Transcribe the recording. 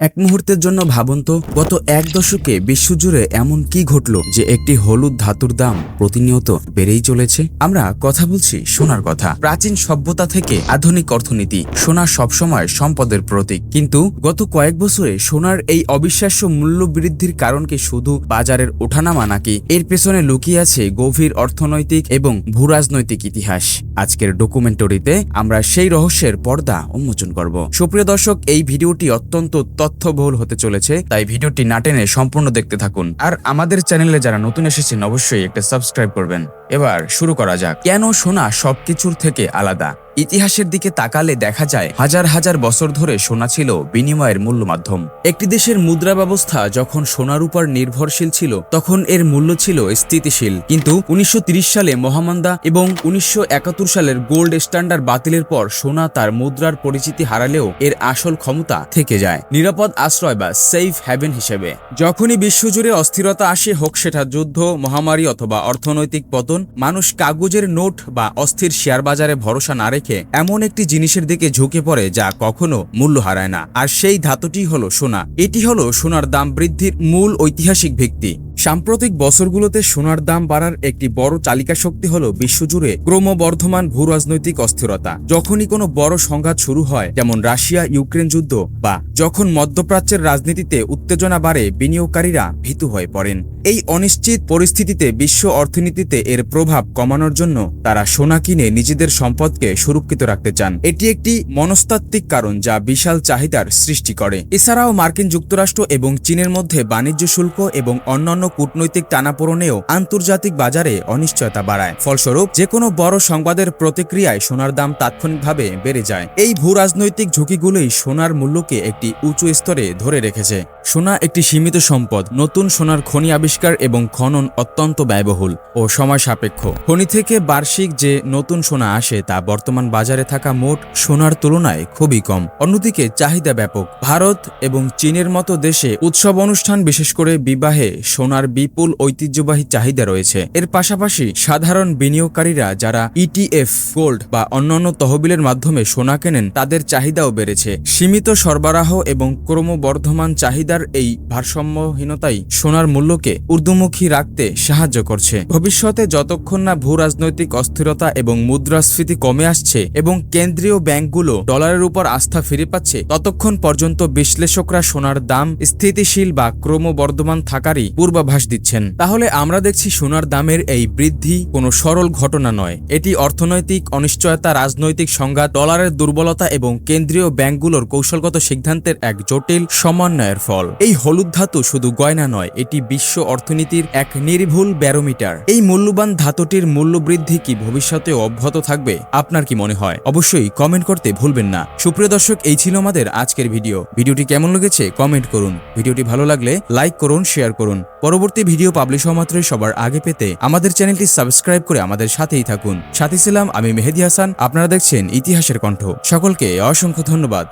এক মুহূর্তের জন্য ভাবুন তো, গত এক দশকে বিশ্বজুড়ে এমন কি ঘটল যে একটি হলুদ ধাতুর দাম প্রতিনিয়ত বেড়েই চলেছে? আমরা কথা বলছি সোনার কথা। প্রাচীন সভ্যতা থেকে আধুনিক অর্থনীতি, সোনা সবসময় সম্পদের প্রতীক। কিন্তু গত কয়েক বছরে সোনার এই অবিশ্বাস্য মূল্য বৃদ্ধির কারণ কি শুধু বাজারের ওঠানামা নাকি এর পেছনে লুকিয়ে আছে গভীর অর্থনৈতিক এবং ভূরাজনৈতিক ইতিহাস। আজকের ডকুমেন্টারিতে আমরা সেই রহস্যের পর্দা উন্মোচন করব। সুপ্রিয় দর্শক, এই ভিডিওটি অত্যন্ত তথ্যবহুল হতে চলেছে, তাই ভিডিওটি না টেনে সম্পূর্ণ দেখতে থাকুন। আর আমাদের চ্যানেলে যারা নতুন এসেছেন, অবশ্যই একটা সাবস্ক্রাইব করবেন। এবার শুরু করা যাক। কেন সোনা সবকিছুর থেকে আলাদা? ইতিহাসের দিকে তাকালে দেখা যায়, হাজার হাজার বছর ধরে সোনা ছিল বিনিময়ের মূল্য মাধ্যম একটি দেশের মুদ্রা ব্যবস্থা যখন সোনার উপর নির্ভরশীল ছিল, তখন এর মূল্য ছিল স্থিতিশীল। কিন্তু উনিশশো সালে মহামন্দা এবং উনিশশো একাত্তর সালের গোল্ড স্ট্যান্ডার্ড বাতিলের পর সোনা তার মুদ্রার পরিচিতি হারালেও এর আসল ক্ষমতা থেকে যায়। নিরাপদ আশ্রয় বা সেফ হ্যাভেন হিসেবে। যখনই বিশ্বজুড়ে অস্থিরতা আসে, হোক সেটা যুদ্ধ, মহামারী অথবা অর্থনৈতিক পতন, মানুষ কাগজের নোট বা অস্থির শেয়ার বাজারে ভরসা না রেখে এমন একটি জিনিসের দিকে ঝুঁকে পড়ে যা কখনো মূল্য হারায় না। আর সেই ধাতুটি হলো সোনা। এটি হলো সোনার দাম বৃদ্ধির মূল ঐতিহাসিক ভিত্তি। সাম্প্রতিক বছরগুলোতে সোনার দাম বাড়ার একটি বড় চালিকা শক্তি হল বিশ্বজুড়ে ক্রমবর্ধমান ভূরাজনৈতিক অস্থিরতা। যখনই কোনো বড় সংঘাত শুরু হয়, যেমন রাশিয়া ইউক্রেন যুদ্ধ বা যখন মধ্যপ্রাচ্যের রাজনীতিতে উত্তেজনা বাড়ে, বিনিয়োগকারীরা ভীতু হয়ে পড়েন। এই অনিশ্চিত পরিস্থিতিতে বিশ্ব অর্থনীতিতে এর প্রভাব কমানোর জন্য তারা সোনা কিনে নিজেদের সম্পদকে সুরক্ষিত রাখতে চান। এটি একটি মনস্তাত্ত্বিক কারণ যা বিশাল চাহিদার সৃষ্টি করে। এছাড়াও মার্কিন যুক্তরাষ্ট্র এবং চীনের মধ্যে বাণিজ্য শুল্ক এবং অন্যান্য কূটনৈতিক টানাপোড়নেও আন্তর্জাতিক বাজারে অনিশ্চয়তা বাড়ায়। ফলস্বরূপ যে কোনো বড় সংবাদের প্রতিক্রিয়ায় সোনার দাম তাৎক্ষণিকভাবে বেড়ে যায়। এই ভূ রাজনৈতিক ঝুঁকিগুলোই সোনার মূল্যকে একটি উঁচু স্তরে ধরে রেখেছে। সোনা একটি সীমিত সম্পদ, নতুন সোনার খনি আবিষ্কার এবং খনন অত্যন্ত ব্যয়বহুল ও সময় সাপেক্ষ। খনি থেকে বার্ষিক যে নতুন সোনা আসে তা বর্তমান বাজারে থাকা মোট সোনার তুলনায় খুবই কম। অন্যদিকে, চাহিদা ব্যাপক। ভারত এবং চীনের মতো দেশে উৎসব অনুষ্ঠান, বিশেষ করে বিবাহে সোনার বিপুল ঐতিহ্যবাহী চাহিদা রয়েছে। এর পাশাপাশি সাধারণ বিনিয়োগকারীরা যারা ইটিএফ গোল্ড বা অন্যান্য তহবিলের মাধ্যমে সোনা কেনেন, তাদের চাহিদাও বেড়েছে। সীমিত সরবরাহ এবং ক্রমবর্ধমান চাহিদার এই ভারসাম্যহীনতাই সোনার মূল্যকে ঊর্ধ্বমুখী রাখতে সাহায্য করছে। ভবিষ্যতে যতক্ষণ না ভূ রাজনৈতিক অস্থিরতা এবং মুদ্রাস্ফীতি কমে আসছে এবং কেন্দ্রীয় ব্যাংকগুলো ডলারের উপর আস্থা ফিরে পাচ্ছে, ততক্ষণ পর্যন্ত বিশ্লেষকরা সোনার দাম স্থিতিশীল বা ক্রমবর্ধমান থাকারই পূর্বাভাস দিচ্ছেন। তাহলে আমরা দেখছি সোনার দামের এই বৃদ্ধি কোনো সরল ঘটনা নয়। এটি অর্থনৈতিক অনিশ্চয়তা, রাজনৈতিক সংঘাত, ডলারের দুর্বলতা এবং কেন্দ্রীয় ব্যাংকগুলোর কৌশলগত সিদ্ধান্তের এক জটিল সমন্বয়ের ফল। এই হলুদ ধাতু শুধু গয়না নয়, এটি বিশ্ব অর্থনীতির এক নির্ভুল ব্যারোমিটার। এই মূল্যবান ধাতুটির মূল্য বৃদ্ধি কি ভবিষ্যতে অব্যাহত থাকবে? আপনার কি মনে হয়? অবশ্যই কমেন্ট করতে ভুলবেন না। সুপ্রিয় দর্শক, এই ছিল আমাদের আজকের ভিডিও। ভিডিওটি কেমন লেগেছে কমেন্ট করুন। ভিডিওটি ভালো লাগলে লাইক করুন, শেয়ার করুন। পরবর্তী ভিডিও পাবলিশ হওয়া মাত্রই সবার আগে পেতে আমাদের চ্যানেলটি সাবস্ক্রাইব করে আমাদের সাথেই থাকুন। সাথে ছিলাম আমি মেহেদি হাসান, আপনারা দেখছেন ইতিহাসের কণ্ঠ। সকলকে অসংখ্য ধন্যবাদ।